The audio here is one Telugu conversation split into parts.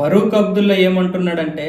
ఫరూక్ అబ్దుల్లా ఏమంటున్నాడంటే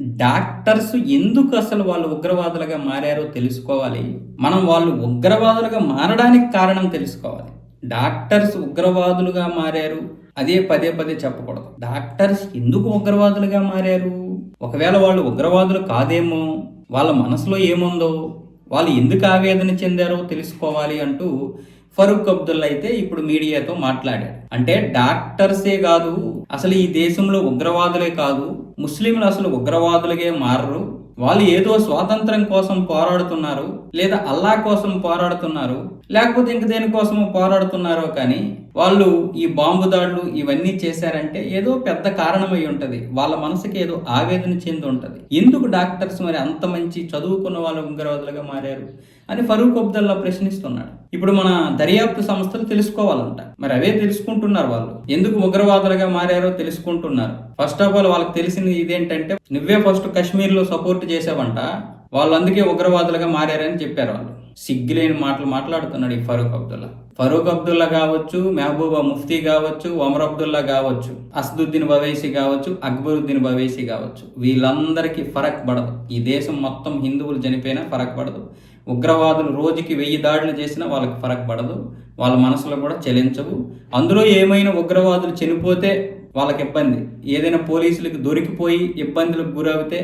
డాక్టర్స్ ఎందుకు అసలు వాళ్ళు ఉగ్రవాదులుగా మారారో తెలుసుకోవాలి. మనం వాళ్ళు ఉగ్రవాదులుగా మారడానికి కారణం తెలుసుకోవాలి. డాక్టర్స్ ఉగ్రవాదులుగా మారారు. అదే పదే పదే చెప్పకూడదు. డాక్టర్స్ ఎందుకు ఉగ్రవాదులుగా మారారు? ఒకవేళ వాళ్ళు ఉగ్రవాదులు కాదేమో వాళ్ళ మనసులో ఏముందో వాళ్ళు ఎందుకు ఆవేదన చెందారో తెలుసుకోవాలి అంటూ ఫరూక్ అబ్దుల్లా అయితే ఇప్పుడు మీడియాతో మాట్లాడాడు. అంటే డాక్టర్సే కాదు అసలు ఈ దేశంలో ఉగ్రవాదులే కాదు ముస్లింలు అసలు ఉగ్రవాదులుగే మారరు. వాళ్ళు ఏదో స్వాతంత్రం కోసం పోరాడుతున్నారు లేదా అల్లా కోసం పోరాడుతున్నారు లేకపోతే ఇంక దేనికోసమో పోరాడుతున్నారో కానీ వాళ్ళు ఈ బాంబు దాడులు ఇవన్నీ చేశారంటే ఏదో పెద్ద కారణమై ఉంటుంది. వాళ్ళ మనసుకి ఏదో ఆవేదన చెంది ఉంటుంది. ఎందుకు డాక్టర్స్ మరి అంత మంచి చదువుకున్న వాళ్ళు ఉగ్రవాదులుగా మారారు అని ఫరూక్ అబ్దుల్లా ప్రశ్నిస్తున్నాడు. ఇప్పుడు మన దర్యాప్తు సంస్థలు తెలుసుకోవాలంట. మరి అవే తెలుసుకుంటున్నారు వాళ్ళు. ఎందుకు ఉగ్రవాదులుగా మారారో తెలుసుకుంటున్నారు. ఫస్ట్ ఆఫ్ ఆల్ వాళ్ళకి తెలిసింది ఇదేంటంటే నువ్వే ఫస్ట్ కశ్మీర్లో సపోర్ట్ సపోర్ట్ చేసావంట వాళ్ళు అందుకే ఉగ్రవాదులుగా మారారని చెప్పారు వాళ్ళు. సిగ్గులేని మాటలు మాట్లాడుతున్నాడు ఈ ఫరూక్ అబ్దుల్లా. ఫరూక్ అబ్దుల్లా కావచ్చు మెహబూబా ముఫ్తీ కావచ్చు ఒమర్ అబ్దుల్లా కావచ్చు అసదుద్దీన్ బవేసి కావచ్చు అక్బరుద్దీన్ బవేసి కావచ్చు. వీళ్ళందరికీ ఫరక్ పడదు. ఈ దేశం మొత్తం హిందువులు చనిపోయినా ఫరక్ పడదు. ఉగ్రవాదులు రోజుకి వెయ్యి దాడులు చేసినా వాళ్ళకి ఫరక్ పడదు. వాళ్ళ మనసులో కూడా చెలించవు. అందులో ఏమైనా ఉగ్రవాదులు చనిపోతే వాళ్ళకి ఇబ్బంది. ఏదైనా పోలీసులకు దొరికిపోయి ఇబ్బందులకు గురవుతే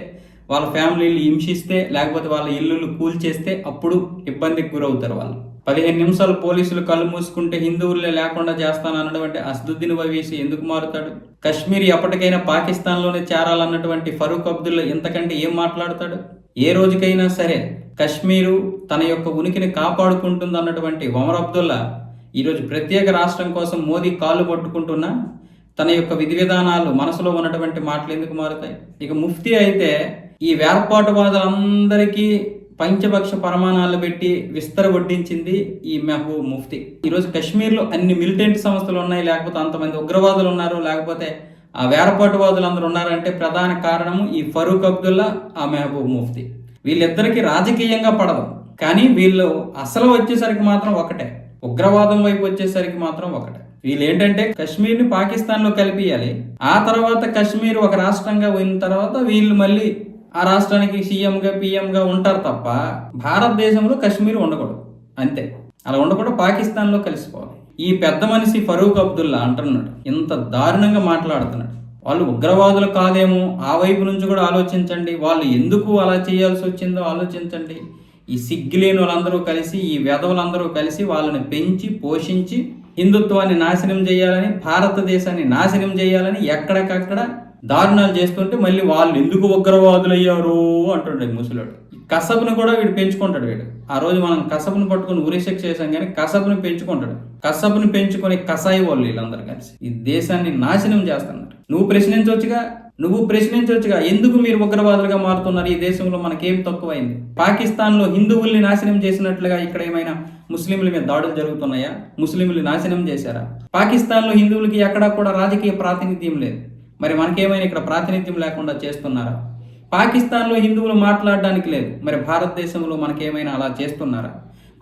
వాళ్ళ ఫ్యామిలీలు హింసిస్తే లేకపోతే వాళ్ళ ఇల్లులు కూల్చేస్తే అప్పుడు ఇబ్బందికి గురవుతారు వాళ్ళు. పదిహేను నిమిషాలు పోలీసులు కళ్ళు మూసుకుంటే హిందువులే లేకుండా చేస్తాను అన్నటువంటి అసదుద్దీన్ వవీసి ఎందుకు మారుతాడు? కశ్మీర్ ఎప్పటికైనా పాకిస్తాన్లోనే చేరాలన్నటువంటి ఫరూక్ అబ్దుల్లా ఇంతకంటే ఏం మాట్లాడతాడు? ఏ రోజుకైనా సరే కశ్మీరు తన యొక్క ఉనికిని కాపాడుకుంటుంది అన్నటువంటి ఒమర్ అబ్దుల్లా ఈరోజు ప్రత్యేక రాష్ట్రం కోసం మోదీ కాళ్ళు పట్టుకుంటున్నా తన యొక్క విధి విధానాలు మనసులో ఉన్నటువంటి మాటలు ఎందుకు మారుతాయి? ఇక ముఫ్తీ అయితే ఈ వేర్పాటువాదులందరికీ పంచపక్ష ప్రమాణాలు పెట్టి విస్తరగొడ్డించింది ఈ మెహబూబ్ ముఫ్తీ. ఈరోజు కాశ్మీర్లో అన్ని మిలిటెంట్ సంస్థలు ఉన్నాయి లేకపోతే అంతమంది ఉగ్రవాదులు ఉన్నారు లేకపోతే ఆ వేరపాటువాదులు అందరు ఉన్నారంటే ప్రధాన కారణము ఈ ఫరూక్ అబ్దుల్లా ఆ మెహబూబ్ ముఫ్తీ. వీళ్ళిద్దరికీ రాజకీయంగా పడదు కానీ వీళ్ళు అసలు వచ్చేసరికి మాత్రం ఒకటే. ఉగ్రవాదం వైపు వచ్చేసరికి మాత్రం ఒకటే. వీళ్ళు ఏంటంటే కశ్మీర్ని పాకిస్తాన్లో కలిపియాలి ఆ తర్వాత కశ్మీర్ ఒక రాష్ట్రంగా పోయిన తర్వాత వీళ్ళు మళ్ళీ ఆ రాష్ట్రానికి సీఎంగా పీఎంగా ఉంటారు తప్ప భారతదేశంలో కశ్మీర్ ఉండకూడదు. అంతే. అలా ఉండకుండా పాకిస్తాన్లో కలిసిపోవాలి. ఈ పెద్ద మనిషి ఫరూక్ అబ్దుల్లా అంటున్నాడు. ఇంత దారుణంగా మాట్లాడుతున్నాడు. వాళ్ళు ఉగ్రవాదులు కాదేమో ఆ వైపు నుంచి కూడా ఆలోచించండి. వాళ్ళు ఎందుకు అలా చేయాల్సి వచ్చిందో ఆలోచించండి. ఈ సిగ్గులేని వాళ్ళందరూ కలిసి ఈ వెధవులందరూ కలిసి వాళ్ళని పెంచి పోషించి హిందుత్వాన్ని నాశనం చేయాలని భారతదేశాన్ని నాశనం చేయాలని ఎక్కడికక్కడ దారుణాలు చేస్తుంటే మళ్ళీ వాళ్ళు ఎందుకు ఉగ్రవాదులు అయ్యారు అంటుండే ముసలాడు. కసబును కూడా వీడు పెంచుకుంటాడు వీడు. ఆ రోజు మనం కసబును పట్టుకుని ఉరిశిక్ష చేసాం కానీ కసబును పెంచుకుంటాడు. కసబును పెంచుకొని కసాయి వాళ్ళు వీళ్ళందరూ కలిసి. ఈ దేశాన్ని నాశనం చేస్తున్నారు. నువ్వు ప్రశ్నించవచ్చుగా నువ్వు ప్రశ్నించవచ్చుగా ఎందుకు మీరు ఉగ్రవాదులుగా మారుతున్నారు? ఈ దేశంలో మనకేం తక్కువైంది? పాకిస్తాన్లో హిందువుల్ని నాశనం చేసినట్లుగా ఇక్కడ ఏమైనా ముస్లింల మీద దాడులు జరుగుతున్నాయా? ముస్లింలు నాశనం చేశారా? పాకిస్తాన్లో హిందువులకి ఎక్కడా కూడా రాజకీయ ప్రాతినిధ్యం లేదు. మరి మనకేమైనా ఇక్కడ ప్రాతినిధ్యం లేకుండా చేస్తున్నారా? పాకిస్తాన్లో హిందువులు మాట్లాడడానికి లేదు. మరి భారతదేశంలో మనకేమైనా అలా చేస్తున్నారా?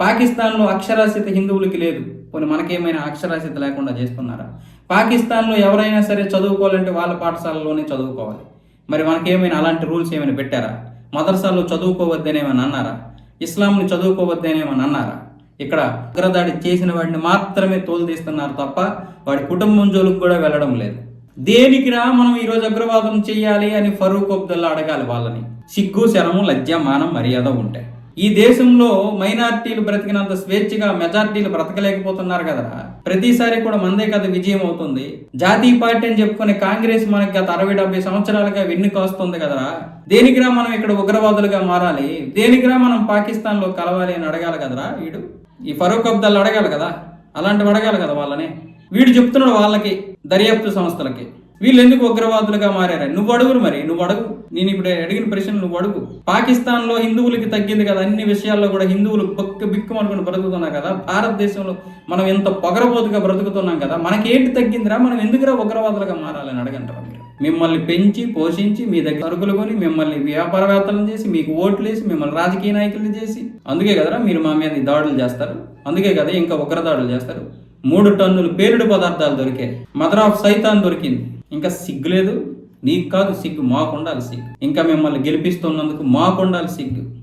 పాకిస్తాన్లో అక్షరాస్యత హిందువులకి లేదు. కొన్ని మనకేమైనా అక్షరాస్యత లేకుండా చేస్తున్నారా? పాకిస్తాన్లో ఎవరైనా సరే చదువుకోవాలంటే వాళ్ళ పాఠశాలలోనే చదువుకోవాలి. మరి మనకేమైనా అలాంటి రూల్స్ ఏమైనా పెట్టారా? మదర్సాల్లో చదువుకోవద్దనేమని అన్నారా? ఇస్లాంని చదువుకోవద్దనేమని అన్నారా? ఇక్కడ ఉగ్రదాడి చేసిన వాడిని మాత్రమే తోలుదీస్తున్నారు తప్ప వాడి కుటుంబం జోలికి కూడా వెళ్ళడం లేదు. దేనికిరా మనం ఈరోజు అగ్రవాదం చెయ్యాలి అని ఫరూక్ అబ్దుల్లా అడగాలి వాళ్ళని. సిగ్గు శరము లజ్జ మానం మర్యాద ఉంటాయి ఈ దేశంలో మైనార్టీలు బ్రతికినంత స్వేచ్ఛగా మెజార్టీలు బ్రతకలేకపోతున్నారు కదరా. ప్రతిసారి కూడా మందే కదా విజయం అవుతుంది. జాతీయ పార్టీ అని చెప్పుకునే కాంగ్రెస్ మనకి గత అరవై డెబ్బై సంవత్సరాలుగా వెన్నుక వస్తుంది కదరా. దేనికిరా మనం ఇక్కడ ఉగ్రవాదులుగా మారాలి? దేనికిరా మనం పాకిస్తాన్లో కలవాలి అని అడగాలి కదరా వీడు? ఈ ఫరూక్ అబ్దుల్లా అడగాలి కదా? అలాంటివి అడగాలి కదా వాళ్ళని? వీడు చెప్తున్నాడు వాళ్ళకి దర్యాప్తు సంస్థలకి. వీళ్ళు ఎందుకు ఉగ్రవాదులుగా మారారు? నువ్వు అడుగురు మరి నువ్వు అడుగు. నేను ఇప్పుడు అడిగిన ప్రశ్న నువ్వు అడుగు. పాకిస్తాన్లో హిందువులకి తగ్గింది కదా అన్ని విషయాల్లో కూడా హిందువులు బొక్క బిక్కు అనుకుని బ్రతుకుతున్నారు కదా. భారతదేశంలో మనం ఎంత పొగరబోతుగా బ్రతుకుతున్నాం కదా మనకేంటి తగ్గిందిరా? మనం ఎందుకురా ఉగ్రవాదులుగా మారాలని అడగంటారా మీరు? మిమ్మల్ని పెంచి పోషించి మీ దగ్గర సరుకులు కొని మిమ్మల్ని వ్యాపారవేత్తలను చేసి మీకు ఓట్లు వేసి మిమ్మల్ని రాజకీయ నాయకులను చేసి. అందుకే కదరా మీరు మా మీద దాడులు చేస్తారు. అందుకే కదా ఇంకా ఉగ్రదాడులు చేస్తారు. మూడు టన్నులు పేలుడు పదార్థాలు దొరికాయి. మదర్ ఆఫ్ సైతాన్ దొరికింది. ఇంకా సిగ్గులేదు? నీకు కాదు సిగ్గు మాకు ఉండాలి సిగ్గు. ఇంకా మిమ్మల్ని గెలిపిస్తున్నందుకు మాకు ఉండాలి సిగ్గు.